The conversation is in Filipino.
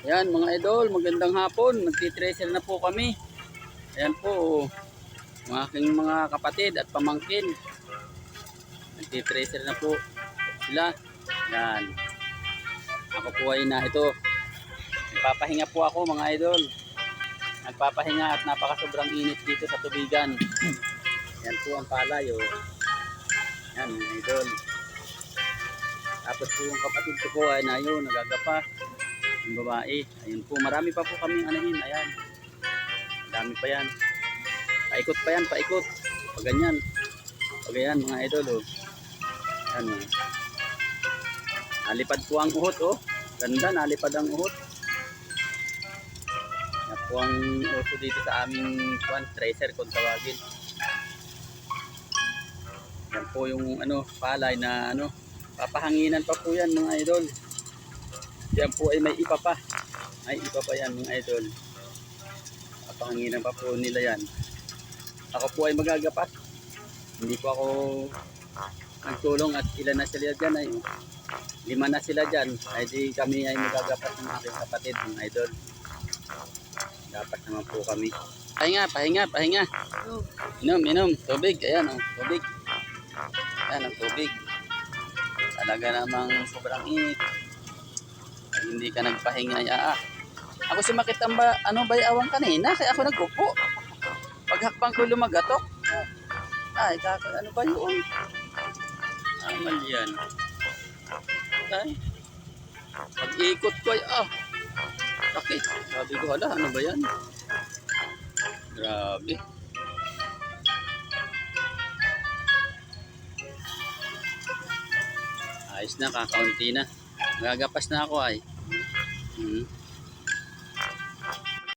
Ayan mga idol, magandang hapon. Nagtitracer na po kami. Ayan po, mga aking mga kapatid at pamangkin. Nagtitracer na po sila. Ayan. Ako po ay na ito. Nagpapahinga po ako mga idol. Nagpapahinga at napaka-sobrang init dito sa tubigan. Yan po ang palay. Oh. Yan mga idol. Tapos po yung kapatid ko po ay na yun, nagagapa. Yung babae. Ayun po, marami pa po kaming anahin. Ayan. Dami pa yan. Paikot pa yan, paikot. Pag ganyan. Pag ganyan mga idol. Oh. Yan oh. Nalipad po ang uhot oh. Ganda, nalipad ang uhot. Yan po ang uso dito sa aming kuan, tracer kung tawagin. Yan po yung ano, palay na ano, papahanginan pa po yan mga idol. Yan po ay may ipa pa. Ay ipa pa yan mga idol. Papahanginan pa po nila yan. Ako po ay magagapat. Hindi po ako nagtulong at ilan na sila dyan ay lima na sila dyan. Ay di kami ay magagapat ng aking kapatid mga idol. Dapat naman po kami. Pahinga, pahinga, pahinga. Inom, inom. Tubig. Ayan, oh, tubig. Ayan ang tubig. Talaga namang sobrang init. Hindi ka nagpahinga, ah. Ako sumakit ang ba, ano ba awang kanina, kaya ako nagkupo. Paghakbang ko lumagatok. Ay, kaka, ano ba yun? Amal yan. Ay. Pag-ikot ko ay, ah. Sakit. Sabi ko, hala, ano ba yan? Grabe. Ayos na, kakaunti na. Gagapas na ako ay. い。